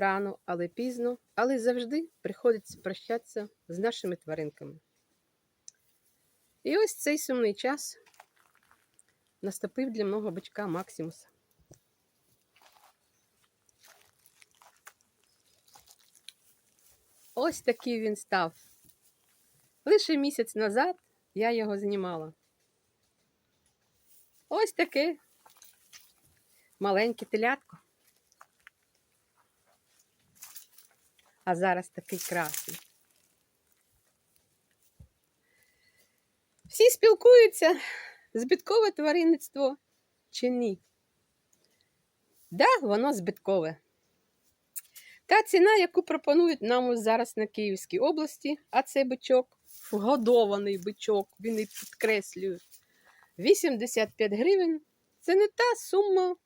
рано, але пізно, але завжди приходиться прощатися з нашими тваринками. І ось цей сумний час наступив для мого бичка Максимуса. Ось такий він став. Лише місяць назад я його знімала. Ось таке маленьке телятко. А зараз такий красний. Всі спілкуються, збиткове тваринництво чи ні? Да, воно збиткове. Та ціна, яку пропонують нам зараз на Київській області, а це бичок, вгодований бичок, він і підкреслює, 85 гривень це не та сума,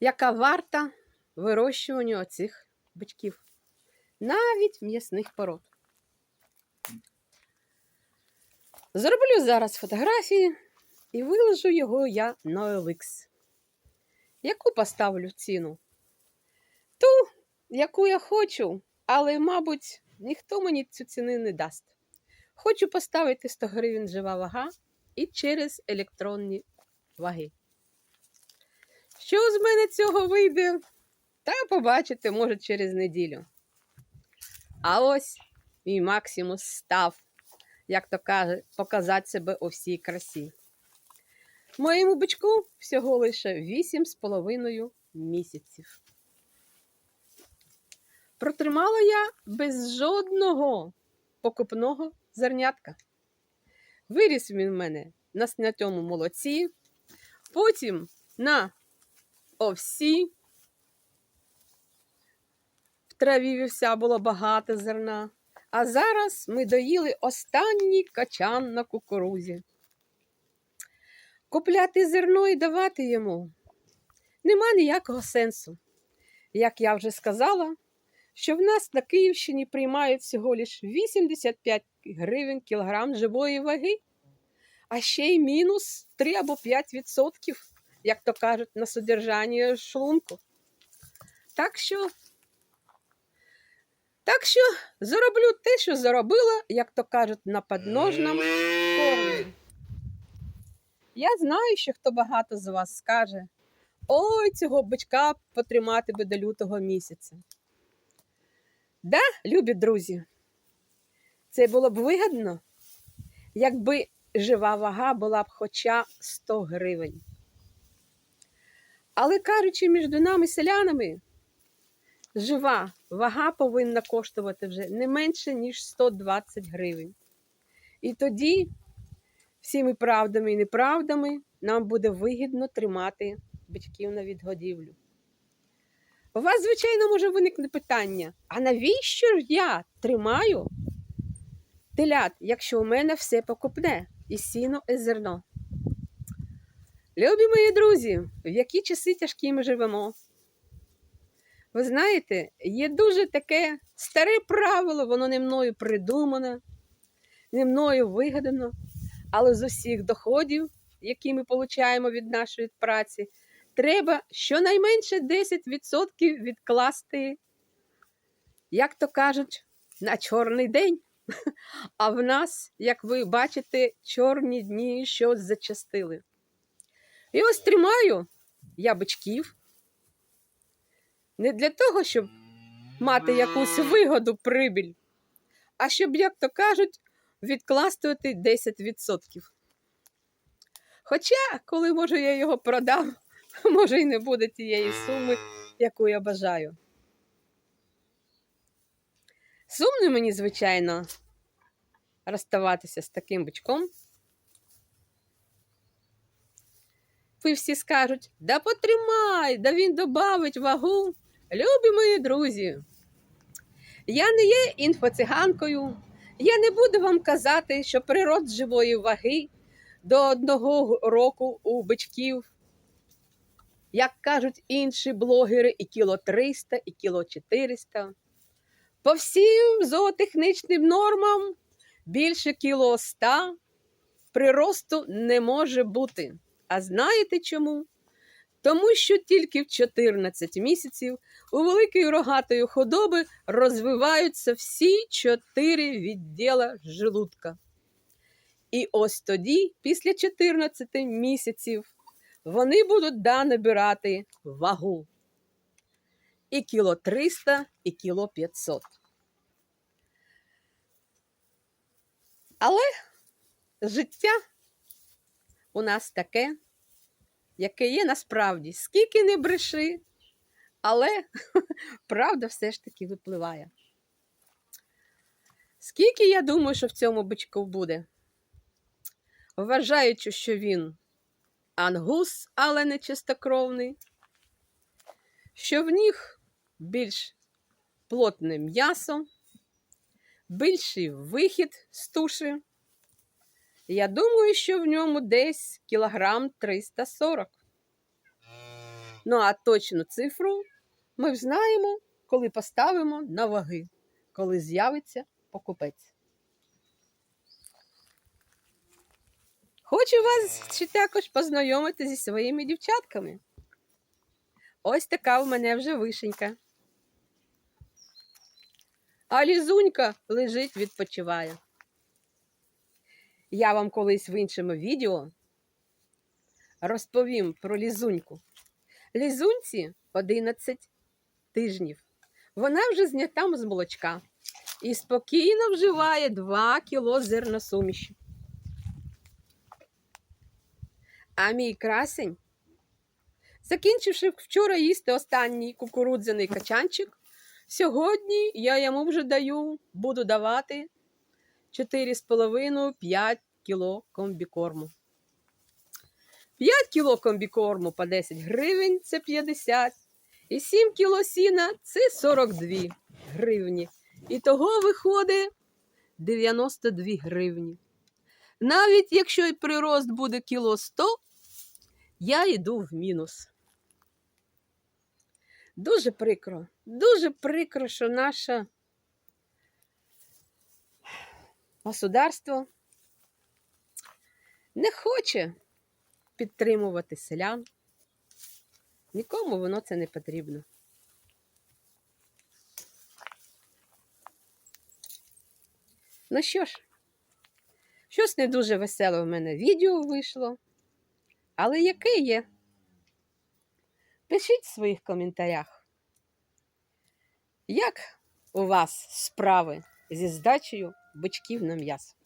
яка варта вирощуванню оцих бичків, навіть м'ясних пород. Зроблю зараз фотографії і виложу його я на OLX. Яку поставлю ціну? Ту, яку я хочу, але, мабуть, ніхто мені цю ціни не дасть. Хочу поставити 100 гривень жива вага і через електронні ваги. Що з мене цього вийде? Та побачите, може, через неділю. А ось мій Максимус став, як то каже, показати себе у всій красі. Моєму бичку всього лише 8,5 місяців. Протримала я без жодного покупного зернятка. Виріс він в мене на снятому молоці, потім на овсі. Траві вівся було багато зерна. А зараз ми доїли останній качан на кукурузі. Купляти зерно і давати йому нема ніякого сенсу. Як я вже сказала, що в нас на Київщині приймають всього лиш 85 гривень кілограм живої ваги, а ще й мінус 3 або 5 відсотків, як то кажуть, на содержання шлунку. Так що, так що зароблю те, що заробила, як то кажуть, на подножному кормі. Я знаю, що хто багато з вас скаже, ой, цього бичка потримати би до лютого місяця. Да, любі друзі, це було б вигідно, якби жива вага була б хоча 100 гривень. Але кажучи між нами селянами, жива вага повинна коштувати вже не менше, ніж 120 гривень. І тоді всіми правдами і неправдами нам буде вигідно тримати бичків на відгодівлю. У вас, звичайно, може виникне питання: а навіщо ж я тримаю телят, якщо у мене все покупне і сіно, і зерно? Любі мої друзі, в які часи тяжкі ми живемо? Ви знаєте, є дуже таке старе правило, воно не мною придумане, не мною вигадано, але з усіх доходів, які ми отримуємо від нашої праці, треба щонайменше 10% відкласти, як то кажуть, на чорний день. А в нас, як ви бачите, чорні дні щось зачастили. І ось тримаю я бичків. Не для того, щоб мати якусь вигоду прибіль, а щоб, як то кажуть, відкласти 10%. Хоча, коли може я його продам, може і не буде тієї суми, яку я бажаю. Сумно мені, звичайно, розставатися з таким бичком. Ви всі скажуть, да потримай, да він добавить вагу. Любі мої друзі, я не є інфоциганкою, я не буду вам казати, що прирост живої ваги до одного року у бичків як кажуть інші блогери, і кіло 300, і кіло 400. По всім зоотехнічним нормам більше кіло 100 приросту не може бути. А знаєте чому? Тому що тільки в 14 місяців у великої рогатої худоби розвиваються всі чотири відділа желудка. І ось тоді, після 14 місяців, вони будуть да набирати вагу. І кіло 300, і кіло 500. Але життя у нас таке, яке є насправді. Скільки не бреши, але правда все ж таки випливає. Скільки я думаю, що в цьому бичку буде? Вважаючи, що він ангус, але не чистокровний, що в них більш плотне м'ясо, більший вихід з туші. Я думаю, що в ньому десь кілограм 340. Ну, а точну цифру ми знаємо, коли поставимо на ваги, коли з'явиться покупець. Хочу вас ще також познайомити зі своїми дівчатками. Ось така в мене вже вишенька. А лізунька лежить, відпочиває. Я вам колись в іншому відео розповім про лізуньку. Лізуньці 11 тижнів. Вона вже знята з молочка і спокійно вживає 2 кіло зерносуміші. А мій красень, закінчивши вчора їсти останній кукурудзяний качанчик, сьогодні я йому вже даю, буду давати 4,5-5 кіло комбікорму. 5 кіло комбікорму по 10 гривень це 50. І 7 кіло сіна це 42 гривні. І того виходить 92 гривні. Навіть якщо і прирост буде кіло 100, я йду в мінус. Дуже прикро, дуже прикро, що наше государство не хоче підтримувати селян. Нікому воно це не потрібно. Ну що ж, щось не дуже веселе в мене відео вийшло. Але яке є? Пишіть в своїх коментарях, як у вас справи зі здачею бичків на м'ясо.